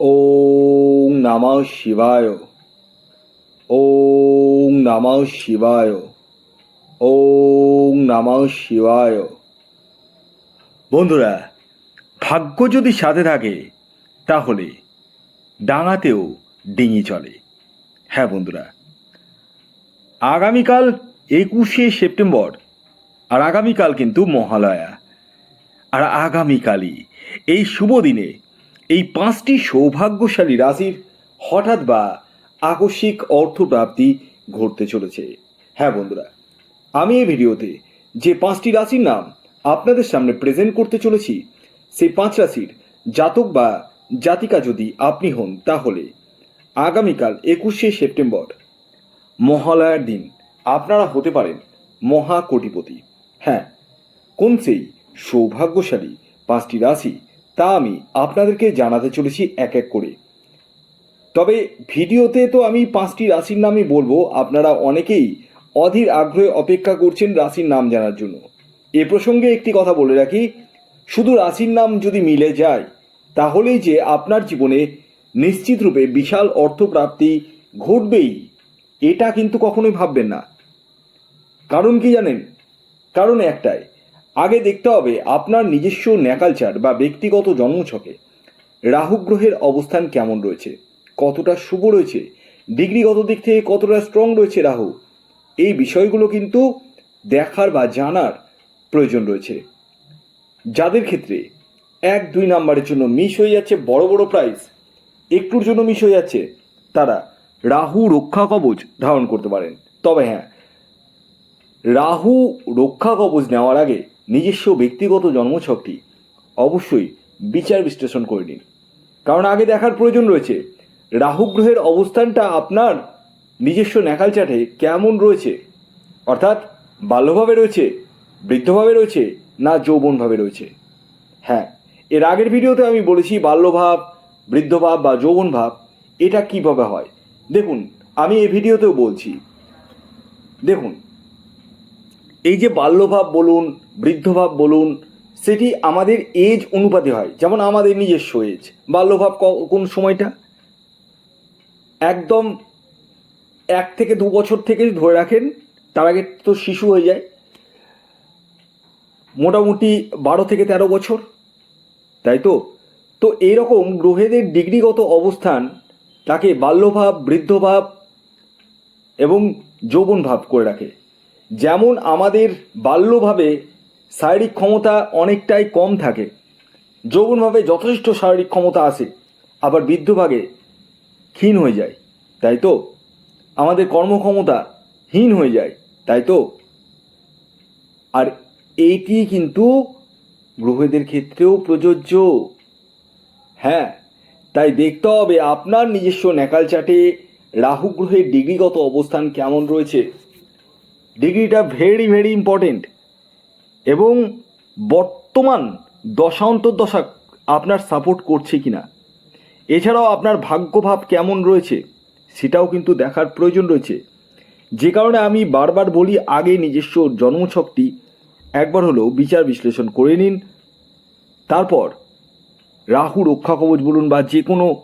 ওং নমঃ শিবায়। ওং নমঃ শিবায়। ওং নমঃ শিবায়। বন্ধুরা, ভাগ্য যদি সাথে থাকে, তাহলে ডাঙাতেও ডিঙি চলে। হ্যাঁ বন্ধুরা, আগামীকাল একুশে সেপ্টেম্বর আর আগামীকাল কিন্তু মহালয়া। আর আগামীকালই এই শুভ দিনে এই পাঁচটি সৌভাগ্যশালী রাশির হঠাৎ বা আকস্মিক অর্থপ্রাপ্তি ঘটতে চলেছে। হ্যাঁ বন্ধুরা, আমি এই ভিডিওতে যে পাঁচটি রাশির নাম আপনাদের সামনে প্রেজেন্ট করতে চলেছি, সেই পাঁচ রাশির জাতক বা জাতিকা যদি আপনি হন, তাহলে আগামীকাল একুশে সেপ্টেম্বর মহালয়ার দিন আপনারা হতে পারেন মহা কোটিপতি হ্যাঁ কোন সেই সৌভাগ্যশালী পাঁচটি রাশি তা আমি আপনাদেরকে জানাতে চলেছি এক এক করে। তবে ভিডিওতে তো আমি পাঁচটি রাশির নামই বলব, আপনারা অনেকেই অধীর আগ্রহে অপেক্ষা করছেন রাশির নাম জানার জন্য। এ প্রসঙ্গে একটি কথা বলে রাখি, শুধু রাশির নাম যদি মিলে যায়, তাহলেই যে আপনার জীবনে নিশ্চিত রূপে বিশাল অর্থপ্রাপ্তি ঘটবেই, এটা কিন্তু কখনোই ভাববেন না। কারণ কি জানেন? কারণ একটাই আগে দেখতে হবে আপনার নিজস্ব ন্যাকালচার বা ব্যক্তিগত জন্মছকে। রাহু গ্রহের অবস্থান কেমন রয়েছে? কতটা শুভ রয়েছে? ডিগ্রিগত দিক থেকে কতটা স্ট্রং রয়েছে রাহু? এই বিষয়গুলো কিন্তু দেখার বা জানার প্রয়োজন রয়েছে। যাদের ক্ষেত্রে এক, দুই নাম্বারের জন্য মিস হয়ে যাচ্ছে বড় বড় প্রাইজ একটুর জন্য মিস হয়ে যাচ্ছে, তারা রাহু রক্ষা কবচ ধারণ করতে পারেন। তবে হ্যাঁ রাহু রক্ষা কবচ নেওয়ার আগে নিজস্ব ব্যক্তিগত জন্মছকটি অবশ্যই বিচার বিশ্লেষণ করে নিন। কারণ আগে দেখার প্রয়োজন রয়েছে, রাহু গ্রহের অবস্থানটা আপনার নিজস্ব ন্যাকাল চাটে কেমন রয়েছে? অর্থাৎ বাল্যভাবে রয়েছে, বৃদ্ধভাবে রয়েছে, না যৌবনভাবে রয়েছে? হ্যাঁ এর আগের ভিডিওতে আমি বলেছি বাল্যভাব, বৃদ্ধভাব বা যৌবনভাব, এটা কীভাবে হয়? দেখুন, আমি এই ভিডিওতেও বলছি। দেখুন এই যে বাল্যভাব বলুন, বৃদ্ধভাব বলুন, সেটি আমাদের এজ অনুপাতে হয়। যেমন আমাদের নিজস্ব এজ বাল্যভাব কোন সময়টা? একদম এক থেকে দু বছর থেকে ধরে রাখেন, তার আগে তো শিশু হয়ে যায়। মোটামুটি বারো থেকে তেরো বছর। তাই তো? তো এইরকম গ্রহেদের ডিগ্রিগত অবস্থান, তাকে বাল্যভাব, বৃদ্ধভাব এবং যৌবন ভাব করে রাখে। যেমন আমাদের বাল্যভাবে শারীরিক ক্ষমতা অনেকটাই কম থাকে, যৌবনভাবে যথেষ্ট শারীরিক ক্ষমতা আসে আবার বৃদ্ধভাগে ক্ষীণ হয়ে যায়, তাই তো? আমাদের কর্মক্ষমতা হীন হয়ে যায়, তাই তো? আর এইটি কিন্তু গ্রহদের ক্ষেত্রেও প্রযোজ্য। হ্যাঁ তাই দেখতে হবে আপনার নিজস্ব ন্যাকাল চাটে রাহু গ্রহের ডিগ্রিগত অবস্থান কেমন রয়েছে। ডিগ্রিটা ভেরি ভেরি ইম্পর্টেন্ট এবং বর্তমান দশান্তর্দশা আপনার সাপোর্ট করছে কিনা? এছাড়াও আপনার ভাগ্যভাব কেমন রয়েছে, সেটাও কিন্তু দেখার প্রয়োজন রয়েছে। যে কারণে আমি বারবার বলি, আগে নিজস্ব জন্মছকটি একবার হলেও বিচার বিশ্লেষণ করে নিন। তারপর রাহু রক্ষা কবচ বলুন বা যে কোনো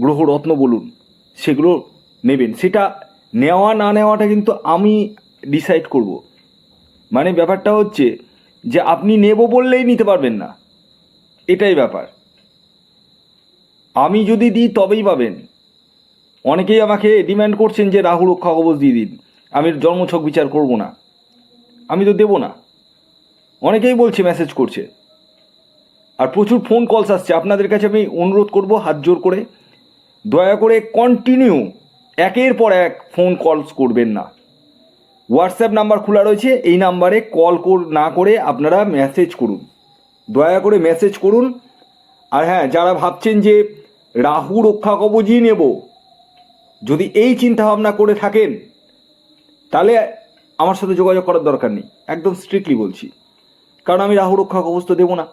গ্রহরত্ন বলুন, সেগুলো নেবেন। সেটা নেওয়া না নেওয়াটা কিন্তু আমি ডিসাইড করব। মানে ব্যাপারটা হচ্ছে যে আপনি নেব বললেই নিতে পারবেন না। এটাই ব্যাপার। আমি যদি দিই তবেই পাবেন। অনেকেই আমাকে ডিম্যান্ড করছেন যে রাহু রক্ষা কবচ দিয়ে দিন। আমি জন্মছক বিচার করব না। আমি তো দেব না। অনেকেই বলছে মেসেজ করছে। আর প্রচুর ফোন কলস আসছে। আপনাদের কাছে আমি অনুরোধ করব, হাত জোর করে। দয়া করে কন্টিনিউ একের পর এক ফোন কলস করবেন না। হোয়াটসঅ্যাপ নাম্বার খোলা রয়েছে, এই নাম্বারে কল না করে আপনারা মেসেজ করুন। দয়া করে মেসেজ করুন। আর হ্যাঁ যারা ভাবছেন যে রাহু রক্ষা কবচই নেব, যদি এই চিন্তা ভাবনা করে থাকেন, তাহলে আমার সাথে যোগাযোগ করার দরকার নেই। একদম স্ট্রিক্টলি বলছি। কারণ আমি রাহু রক্ষা কবচ তো দেবো না।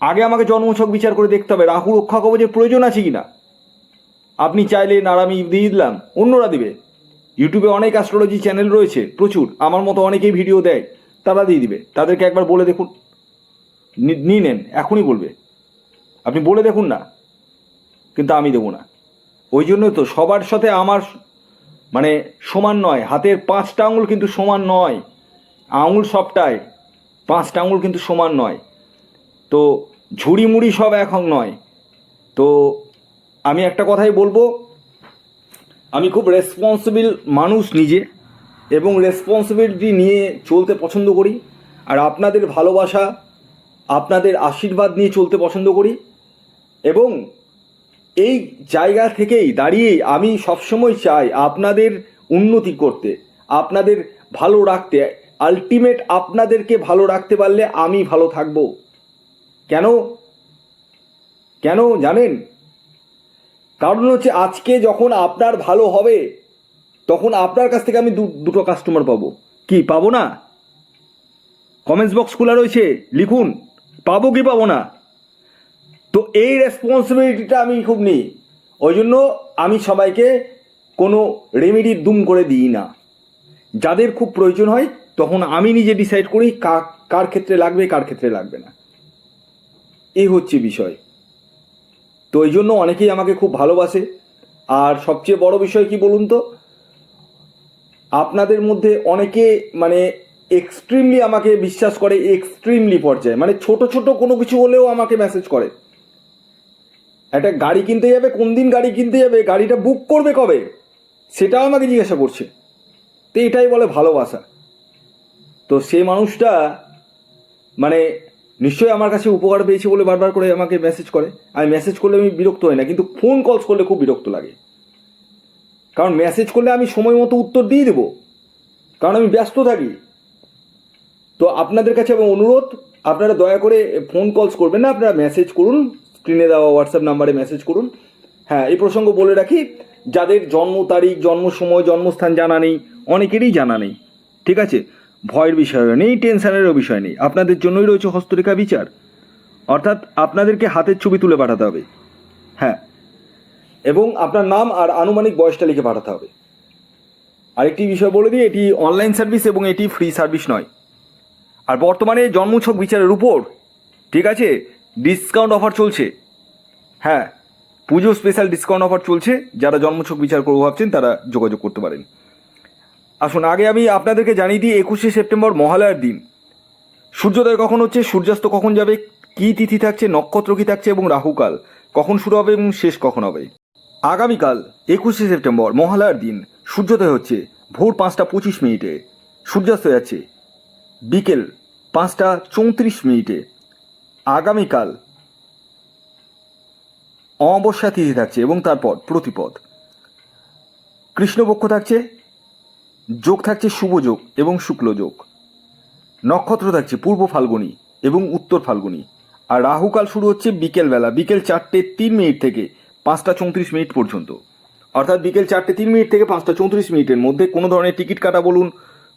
আগে আমাকে জন্মছক বিচার করে দেখতে হবে, রাহু রক্ষা কবচের প্রয়োজন আছে কি না আপনি চাইলেন আর আমি দিয়ে দিলাম, অন্যরা দিবে। ইউটিউবে অনেক অ্যাস্ট্রোলজি চ্যানেল রয়েছে, প্রচুর। আমার মতো অনেকেই ভিডিও দেয়, তারা দিয়ে দিবে। তাদেরকে একবার বলে দেখুন। নিয়ে নেন, এখনই বলবে। আপনি বলে দেখুন না, কিন্তু আমি দেবো না। ওই জন্য তো সবার সাথে আমার মানে সমান নয়। হাতের পাঁচটা আঙুল কিন্তু সমান নয়। আঙুল সবটাই, পাঁচটা আঙুল কিন্তু সমান নয়। তো ঝুড়ি মুড়ি সব এখন নয়। তো আমি একটা কথাই বলব, আমি খুব রেসপন্সিবল মানুষ নিজে এবং রেসপন্সিবিলিটি নিয়ে চলতে পছন্দ করি। আর আপনাদের ভালোবাসা, আপনাদের আশীর্বাদ নিয়ে চলতে পছন্দ করি। এবং এই জায়গা থেকেই দাঁড়িয়েই আমি সবসময় চাই আপনাদের উন্নতি করতে, আপনাদের ভালো রাখতে। আলটিমেট আপনাদেরকে ভালো রাখতে পারলে আমি ভালো থাকব। কেন? কেন জানেন? কারণ হচ্ছে আজকে যখন আপনার ভালো হবে, তখন আপনার কাছ থেকে আমি দুটো কাস্টমার পাবো। কি, পাবো না? কমেন্টস বক্স খোলা রয়েছে, লিখুন, পাবো কি পাবো না? তো এই রেসপন্সিবিলিটিটা আমি খুব নিই। ওই জন্য আমি সবাইকে কোনো রেমেডির দুম করে দিই না। যাদের খুব প্রয়োজন হয়, তখন আমি নিজে ডিসাইড কার কার ক্ষেত্রে লাগবে, কার ক্ষেত্রে লাগবে না। এই হচ্ছে বিষয়। তো এই জন্য অনেকেই আমাকে খুব ভালোবাসে। আর সবচেয়ে বড় বিষয় কি বলুন তো? আপনাদের মধ্যে অনেকে মানে এক্সট্রিমলি আমাকে বিশ্বাস করে এক্সট্রিমলি পর্যায়ে। মানে ছোট ছোট কোনো কিছু হলেও আমাকে মেসেজ করে। একটা গাড়ি কিনতে যাবে, কোন দিন গাড়ি কিনতে যাবে, গাড়িটা বুক করবে কবে? সেটাও আমাকে জিজ্ঞাসা করছে। তো এটাই বলে ভালোবাসা। তো সে মানুষটা মানে নিশ্চয়ই আমার কাছে উপকার পেয়েছে বলে বারবার করে আমাকে মেসেজ করে। আমি মেসেজ করলে আমি বিরক্ত হই না, কিন্তু ফোন কলস করলে খুব বিরক্ত লাগে। কারণ মেসেজ করলে আমি সময় মতো উত্তর দিয়ে দেবো। কারণ আমি ব্যস্ত থাকি। তো আপনাদের কাছে আমার অনুরোধ, আপনারা দয়া করে ফোন কলস করবেন না, আপনারা মেসেজ করুন স্ক্রিনে দেওয়া হোয়াটসঅ্যাপ নাম্বারে মেসেজ করুন। হ্যাঁ এই প্রসঙ্গ বলে রাখি, যাদের জন্ম তারিখ, জন্ম সময়, জন্মস্থান জানা নেই, অনেকেরই জানা নেই, ঠিক আছে? ভয়ের বিষয় নেই টেনশনেরও বিষয় নেই। আপনাদের জন্যই রয়েছে হস্তরেখা বিচার। অর্থাৎ আপনাদেরকে হাতের ছবি তুলে পাঠাতে হবে। হ্যাঁ। এবং আপনার নাম আর আনুমানিক বয়সটা লিখে পাঠাতে হবে। আরেকটি বিষয় বলে দিই, এটি অনলাইন সার্ভিস এবং এটি ফ্রি সার্ভিস নয়। আর বর্তমানে জন্মছক বিচারের উপর, ঠিক আছে, ডিসকাউন্ট অফার চলছে। হ্যাঁ পুজো স্পেশাল ডিসকাউন্ট অফার চলছে। যারা জন্মছক বিচার করব ভাবছেন, তারা যোগাযোগ করতে পারেন। আসুন, আগে আমি আপনাদেরকে জানিয়ে দিই, একুশে সেপ্টেম্বর মহালয়ার দিন। সূর্যোদয় কখন হচ্ছে, সূর্যাস্ত কখন যাবে, কী তিথি থাকছে, নক্ষত্র কী থাকছে এবং রাহুকাল, কখন শুরু হবে এবং শেষ কখন হবে? আগামীকাল, একুশে সেপ্টেম্বর মহালয়ার দিন, সূর্যোদয় হচ্ছে ভোর পাঁচটা পঁচিশ মিনিটে, সূর্যাস্ত যাচ্ছে বিকেল পাঁচটা চৌত্রিশ মিনিটে। আগামীকাল, অমাবস্যা তিথি থাকছে এবং তারপর প্রতিপদ। কৃষ্ণপক্ষ থাকছে যোগ থাকছে শুভ যোগ এবং শুক্ল যোগ। নক্ষত্র থাকছে পূর্ব ফাল্গুনি এবং উত্তর ফাল্গুনি। আর রাহুকাল শুরু হচ্ছে বিকেলবেলা, বিকেল চারটে তিন মিনিট থেকে পাঁচটা চৌত্রিশ মিনিট পর্যন্ত। অর্থাৎ বিকেল চারটে তিন মিনিট থেকে পাঁচটা চৌত্রিশ মিনিটের মধ্যে কোনো ধরনের টিকিট কাটা বলুন,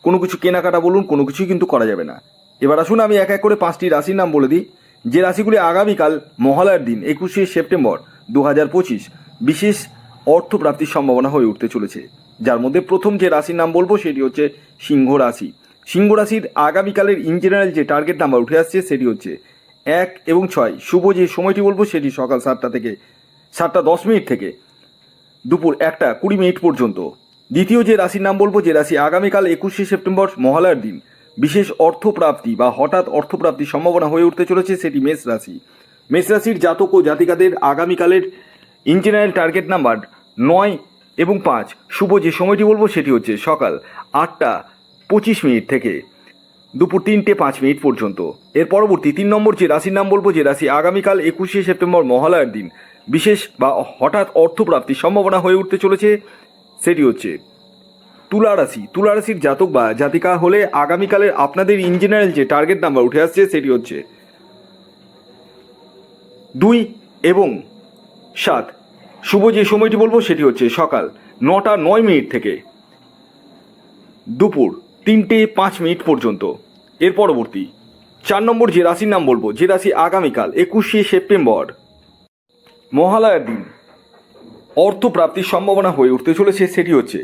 কোনো কিছু কেনাকাটা বলুন, কোনো কিছুই কিন্তু করা যাবে না। এবার আসুন, আমি এক এক করে পাঁচটি রাশির নাম বলে দিই। যে রাশিগুলি আগামীকাল মহালয়ার দিন, একুশে সেপ্টেম্বর দু হাজার পঁচিশ, বিশেষ অর্থপ্রাপ্তির সম্ভাবনা হয়ে উঠতে চলেছে। যার মধ্যে প্রথম যে রাশির নাম বলব সেটি হচ্ছে সিংহ রাশি। সিংহ রাশির আগামীকালের ইন জেনারেল যে টার্গেট নাম্বার উঠে আসছে সেটি হচ্ছে এক এবং ছয়। শুভ যে সময়টি বলব সেটি সকাল সাতটা থেকে, সাতটা দশ মিনিট থেকে দুপুর একটা কুড়ি মিনিট পর্যন্ত। দ্বিতীয় যে রাশির নাম বলব যে রাশি আগামীকাল একুশে সেপ্টেম্বর মহালয়ার দিন। বিশেষ অর্থপ্রাপ্তি বা হঠাৎ অর্থপ্রাপ্তির সম্ভাবনা হয়ে উঠতে চলেছে সেটি মেষ রাশি। মেষ রাশির জাতক ও জাতিকাদের আগামীকালের ইঞ্জিনিয়ার টার্গেট নাম্বার নয় এবং পাঁচ, শুভ যে সময়টি বলব সেটি হচ্ছে সকাল আটটা পঁচিশ মিনিট থেকে দুপুর তিনটে পাঁচ মিনিট পর্যন্ত। এর পরবর্তী তিন নম্বর যে রাশির নাম বলব, যে রাশি আগামীকাল একুশে সেপ্টেম্বর মহালয়ার দিন, বিশেষ বা হঠাৎ অর্থপ্রাপ্তির সম্ভাবনা হয়ে উঠতে চলেছে, সেটি হচ্ছে তুলা রাশি। তুলা রাশির জাতক বা জাতিকা হলে আগামীকালের আপনাদের ইন জেনারেল যে টার্গেট নাম্বার উঠে আসছে, সেটি হচ্ছে দুই এবং সাত। শুভ যে সময়টি বলব সেটি হচ্ছে সকাল নটা নয় মিনিট থেকে দুপুর তিনটে পাঁচ মিনিট পর্যন্ত। এর পরবর্তী, চার নম্বর যে রাশির নাম বলব, যে রাশি আগামীকাল, একুশে সেপ্টেম্বর, মহালয়ার দিন, অর্থপ্রাপ্তির সম্ভাবনা হয়ে উঠতে চলেছে সেটি হচ্ছে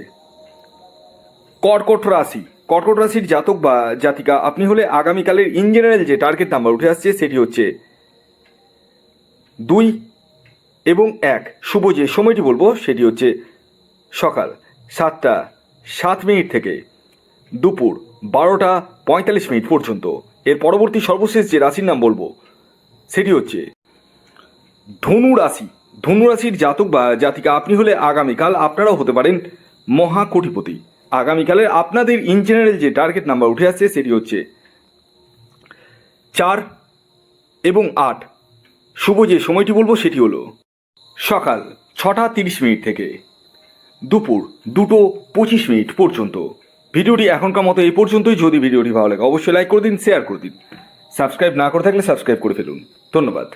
কর্কট রাশি। কর্কট রাশির জাতক বা জাতিকা, আপনি হলে আগামীকালের ইন জেনারেল যে টার্গেট নাম্বার উঠে আসছে সেটি হচ্ছে দুই এবং এক, শুভ যে সময়টি বলব, সেটি হচ্ছে সকাল সাতটা সাত মিনিট থেকে দুপুর বারোটা পঁয়তাল্লিশ মিনিট পর্যন্ত। এর পরবর্তী সর্বশেষ যে রাশির নাম বলব, সেটি হচ্ছে ধনু রাশি। ধনু রাশির জাতক বা জাতিকা, আপনি হলে আগামীকাল আপনারাও হতে পারেন মহা কোটিপতি আগামীকালের আপনাদের ইন জেনারেল যে টার্গেট নাম্বার উঠে আসছে, সেটি হচ্ছে চার এবং আট। শুভ যে সময়টি বলব, সেটি হলো সকাল ছটা তিরিশ মিনিট থেকে। দুপুর দুটো পঁচিশ মিনিট পর্যন্ত। ভিডিওটি এখনকার মতো এই পর্যন্তই। যদি ভিডিওটি ভালো লাগে, অবশ্যই লাইক করে দিন শেয়ার করে দিন। সাবস্ক্রাইব না করে থাকলে সাবস্ক্রাইব করে ফেলুন। ধন্যবাদ।